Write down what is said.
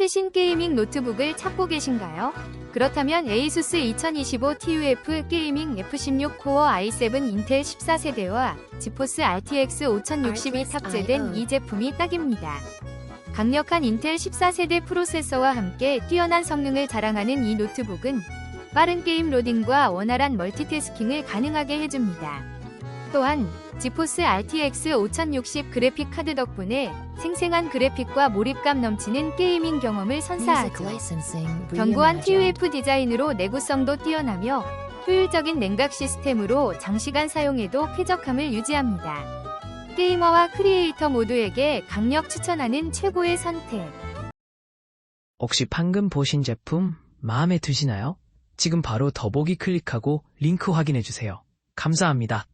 최신 게이밍 노트북을 찾고 계신가요? 그렇다면 ASUS 2025 TUF 게이밍 F16 코어 i7 인텔 14세대와 지포스 RTX 5060이 탑재된 이 제품이 딱입니다. 강력한 인텔 14세대 프로세서와 함께 뛰어난 성능을 자랑하는 이 노트북은 빠른 게임 로딩과 원활한 멀티태스킹을 가능하게 해줍니다. 또한 지포스 RTX 5060 그래픽 카드 덕분에 생생한 그래픽과 몰입감 넘치는 게이밍 경험을 선사하죠. 견고한 TUF 디자인으로 내구성도 뛰어나며 효율적인 냉각 시스템으로 장시간 사용해도 쾌적함을 유지합니다. 게이머와 크리에이터 모두에게 강력 추천하는 최고의 선택. 혹시 방금 보신 제품 마음에 드시나요? 지금 바로 더보기 클릭하고 링크 확인해 주세요. 감사합니다.